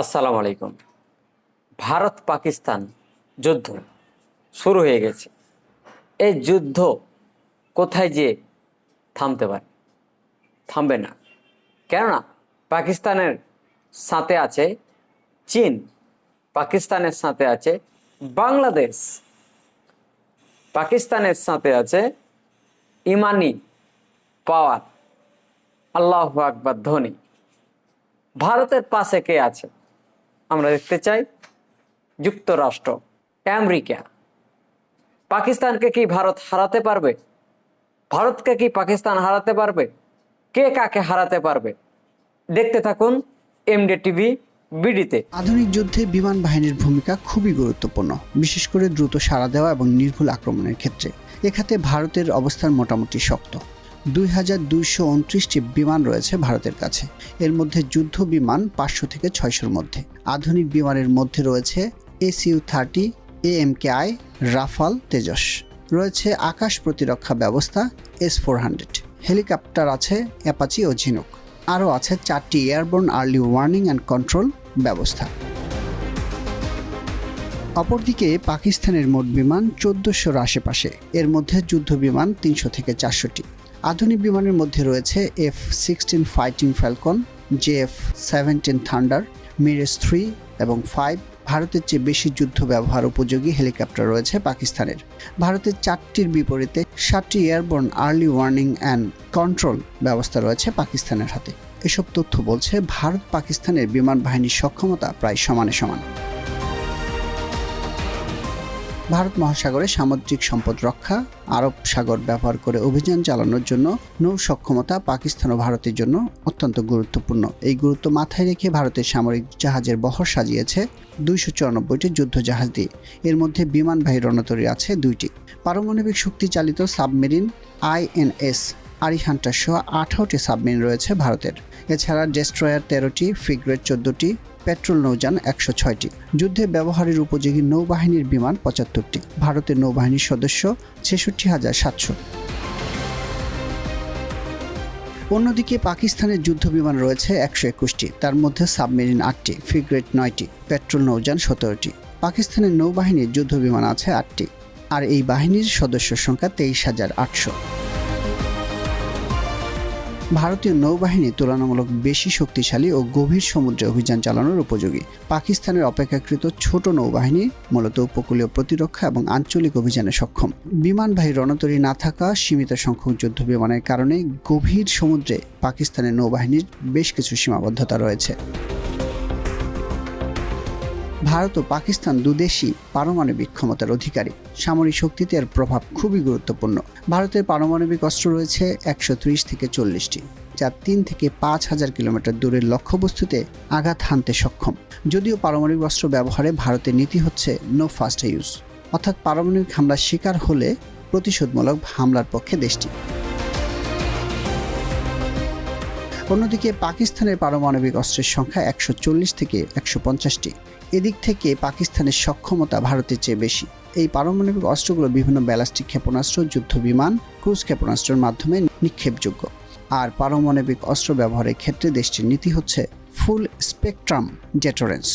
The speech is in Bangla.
আসসালামু আলাইকুম। ভারত পাকিস্তান যুদ্ধ শুরু হয়ে গেছে। এই যুদ্ধ কোথায় যে থামতে পারে? থামবে না। কেননা পাকিস্তানের সাথে আছে চীন, পাকিস্তানের সাথে আছে বাংলাদেশ, পাকিস্তানের সাথে আছে ইমানি পাওয়ার। আল্লাহ আকবর, ধোনি। ভারতের পাশে কে আছে? আমরা দেখতে চাই যুক্তরাষ্ট্র, আমেরিকা। পাকিস্তানকে কি ভারত হারাতে পারবে? ভারতকে কি পাকিস্তান হারাতে পারবে? কে কাকে হারাতে পারবে? দেখতে থাকুন এমডে টিভি বিডিতে। আধুনিক যুদ্ধে বিমান বাহিনীর ভূমিকা খুবই গুরুত্বপূর্ণ, বিশেষ করে দ্রুত সাড়া দেওয়া এবং নির্ভুল আক্রমণের ক্ষেত্রে। এখাতে ভারতের অবস্থান মোটামুটি শক্ত। দুই হাজার দুইশো উনত্রিশটি বিমান রয়েছে ভারতের কাছে। এর মধ্যে যুদ্ধ বিমান পাঁচশো থেকে ছয়শোর মধ্যে। আধুনিক বিমানের মধ্যে রয়েছে SU thirty, AMKI, Rafale, Tejas. রয়েছে আকাশ প্রতিরক্ষা ব্যবস্থা, এস ফোর হান্ড্রেড। হেলিকপ্টার আছে অ্যাপাচি ও ঝিনুক। আরও আছে চারটি airborne early warning and control ব্যবস্থা। অপরদিকে পাকিস্তানের মোট বিমান চোদ্দোশোর আশেপাশে। এর মধ্যে যুদ্ধ বিমান তিনশো থেকে চারশোটি। আধুনিক বিমানের মধ্যে রয়েছে F sixteen Fighting Falcon J F seventeen Thunder Mirage three এবং ফাইভ ভারতের চেয়ে বেশি যুদ্ধ ব্যবহার উপযোগী হেলিকপ্টার রয়েছে পাকিস্তানের। ভারতের চারটির বিপরীতে সাতটি airborne early warning and control ব্যবস্থা রয়েছে পাকিস্তানের হাতে। এসব তথ্য বলছে ভারত পাকিস্তানের বিমান বাহিনীর সক্ষমতা প্রায় সমানে সমান। ভারত মহাসাগরে সামুদ্রিক সম্পদ রক্ষা, আরব সাগর ব্যবহার করে অভিযান চালানোর জন্য নৌ সক্ষমতা পাকিস্তান ও ভারতের জন্য অত্যন্ত গুরুত্বপূর্ণ। এই গুরুত্ব মাথায় রেখে ভারতের সামরিক জাহাজের বহর সাজিয়েছে দুইশো চুরানব্বইটি যুদ্ধ জাহাজ দিয়ে এর মধ্যে বিমানবাহী রণতরী আছে দুইটি। পারমাণবিক শক্তি চালিত সাবমেরিন আইএনএস আরিহান্টার সহ আঠারোটি সাবমেরিন রয়েছে ভারতের। এছাড়া ডেস্ট্রয়ার তেরোটি ফ্রিগ্রেড চোদ্দটি পেট্রোল নৌযান একশো ছয়টি। যুদ্ধে ব্যবহারের উপযোগী নৌবাহিনীর বিমান পঁচাত্তরটি। ভারতের নৌবাহিনীর সদস্য ছেষট্টি হাজার সাতশো। অন্যদিকে পাকিস্তানের যুদ্ধ বিমান রয়েছে একশো একুশটি। তার মধ্যে সাবমেরিন আটটি, ফ্রিগ্রেড নয়টি, পেট্রোল নৌযান সতেরোটি। পাকিস্তানের নৌবাহিনীর যুদ্ধ বিমান আছে আটটি। আর এই বাহিনীর সদস্য সংখ্যা তেইশ হাজার আটশো। ভারতীয় নৌবাহিনী তুলনামূলক বেশি শক্তিশালী ও গভীর সমুদ্রে অভিযান চালানোর উপযোগী। পাকিস্তানের অপেক্ষাকৃত ছোট নৌবাহিনী মূলত উপকূলীয় প্রতিরক্ষা এবং আঞ্চলিক অভিযানে সক্ষম। বিমানবাহী রণতরী না থাকা, সীমিত সংখ্যক যুদ্ধ বিমানের কারণে গভীর সমুদ্রে পাকিস্তানের নৌবাহিনীর বেশ কিছু সীমাবদ্ধতা রয়েছে। ভারত ও পাকিস্তান দুদেশই পারমাণবিক ক্ষমতার অধিকারী। সামরিক শক্তিতে এর প্রভাব খুবই গুরুত্বপূর্ণ। ভারতের পারমাণবিক অস্ত্র রয়েছে একশো ত্রিশ থেকে চল্লিশটি, যা তিন থেকে পাঁচ হাজার কিলোমিটার দূরের লক্ষ্যবস্তুতে আঘাত হানতে সক্ষম। যদিও পারমাণবিক অস্ত্র ব্যবহারে ভারতের নীতি হচ্ছে নো ফার্স্ট ইউজ অর্থাৎ পারমাণবিক হামলার শিকার হলে প্রতিশোধমূলক হামলার পক্ষে দেশটি। অন্যদিকে পাকিস্তানের পারমাণবিক অস্ত্রের সংখ্যা একশো চল্লিশ থেকে একশো এদিক থেকে পাকিস্তানের সক্ষমতা ভারতের চেয়ে বেশি। এই পারমাণবিক অস্ত্রগুলো বিভিন্ন ব্যালাস্টিক ক্ষেপণাস্ত্র, যুদ্ধ বিমান, ক্রুজ ক্ষেপণাস্ত্রের মাধ্যমে নিক্ষেপযোগ্য। আর পারমাণবিক অস্ত্র ব্যবহারের ক্ষেত্রে দেশটির নীতি হচ্ছে ফুল স্পেকট্রাম ডেটোরেন্স